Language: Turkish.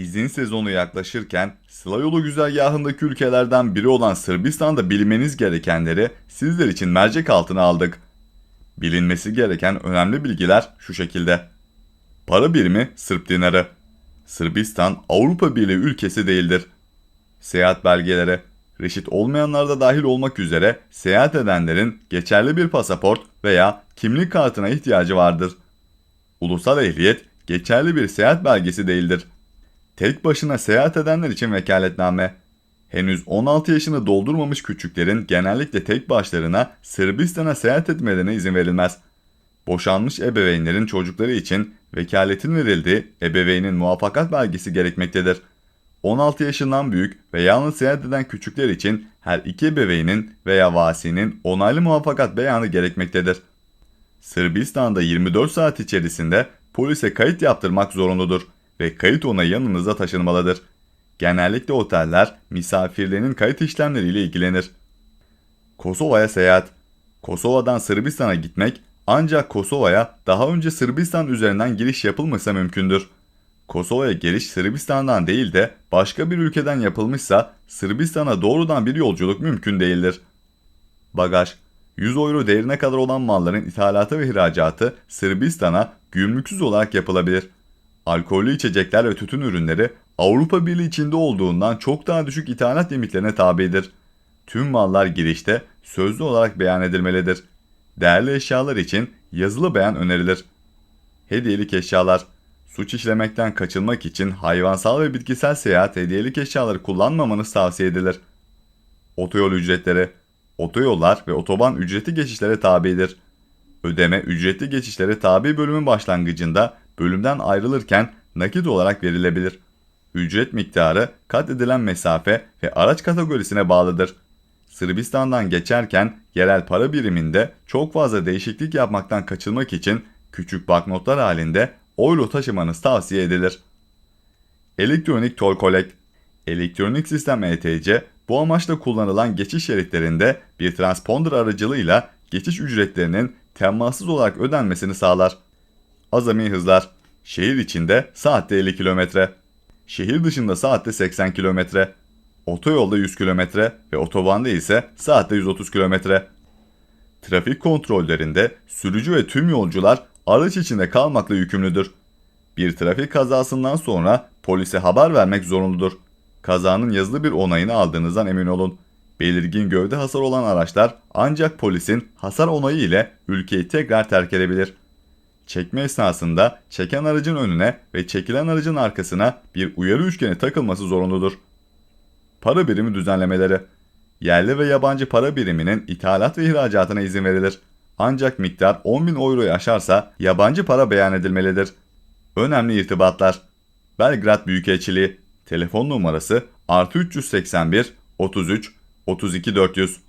İzin sezonu yaklaşırken Sıla yolu güzergahındaki ülkelerden biri olan Sırbistan'da bilmeniz gerekenleri sizler için mercek altına aldık. Bilinmesi gereken önemli bilgiler şu şekilde. Para birimi Sırp dinarı. Sırbistan Avrupa Birliği ülkesi değildir. Seyahat belgeleri. Reşit olmayanlar da dahil olmak üzere seyahat edenlerin geçerli bir pasaport veya kimlik kartına ihtiyacı vardır. Ulusal ehliyet geçerli bir seyahat belgesi değildir. Tek başına seyahat edenler için vekaletname. Henüz 16 yaşını doldurmamış küçüklerin genellikle tek başlarına Sırbistan'a seyahat etmelerine izin verilmez. Boşanmış ebeveynlerin çocukları için vekaletin verildiği ebeveynin muvaffakat belgesi gerekmektedir. 16 yaşından büyük ve yalnız seyahat eden küçükler için her iki ebeveynin veya vasinin onaylı muvaffakat beyanı gerekmektedir. Sırbistan'da 24 saat içerisinde polise kayıt yaptırmak zorunludur ve kayıt onayı yanınıza taşınmalıdır. Genellikle oteller misafirlerinin kayıt işlemleriyle ilgilenir. Kosova'ya seyahat. Kosova'dan Sırbistan'a gitmek ancak Kosova'ya daha önce Sırbistan üzerinden giriş yapılmışsa mümkündür. Kosova'ya giriş Sırbistan'dan değil de başka bir ülkeden yapılmışsa Sırbistan'a doğrudan bir yolculuk mümkün değildir. Bagaj 100 euro değerine kadar olan malların ithalatı ve ihracatı Sırbistan'a gümrüksüz olarak yapılabilir. Alkollü içecekler ve tütün ürünleri Avrupa Birliği içinde olduğundan çok daha düşük ithalat limitlerine tabidir. Tüm mallar girişte sözlü olarak beyan edilmelidir. Değerli eşyalar için yazılı beyan önerilir. Hediyelik eşyalar Suç işlemekten kaçınmak için hayvansal ve bitkisel seyahat hediyelik eşyaları kullanmamanız tavsiye edilir. Otoyol ücretleri Otoyollar ve otoban ücretli geçişlere tabidir. Ödeme ücretli geçişlere tabi bölümün başlangıcında bölümden ayrılırken nakit olarak verilebilir. Ücret miktarı kat edilen mesafe ve araç kategorisine bağlıdır. Sırbistan'dan geçerken yerel para biriminde çok fazla değişiklik yapmaktan kaçınmak için küçük banknotlar halinde euro taşımanız tavsiye edilir. Elektronik Toll Collect Elektronik sistem ETC bu amaçla kullanılan geçiş şeritlerinde bir transponder aracılığıyla geçiş ücretlerinin temassız olarak ödenmesini sağlar. Azami hızlar Şehir içinde saatte 50 km, şehir dışında saatte 80 km, otoyolda 100 km ve otobanda ise saatte 130 km. Trafik kontrollerinde sürücü ve tüm yolcular araç içinde kalmakla yükümlüdür. Bir trafik kazasından sonra polise haber vermek zorunludur. Kazanın yazılı bir onayını aldığınızdan emin olun. Belirgin gövde hasar olan araçlar ancak polisin hasar onayı ile ülkeyi tekrar terk edebilir. Çekme esnasında çeken aracın önüne ve çekilen aracın arkasına bir uyarı üçgeni takılması zorunludur. Para birimi düzenlemeleri Yerli ve yabancı para biriminin ithalat ve ihracatına izin verilir. Ancak miktar 10.000 euroyu aşarsa yabancı para beyan edilmelidir. Önemli irtibatlar Belgrad Büyükelçiliği Telefon numarası artı 381 33 32 400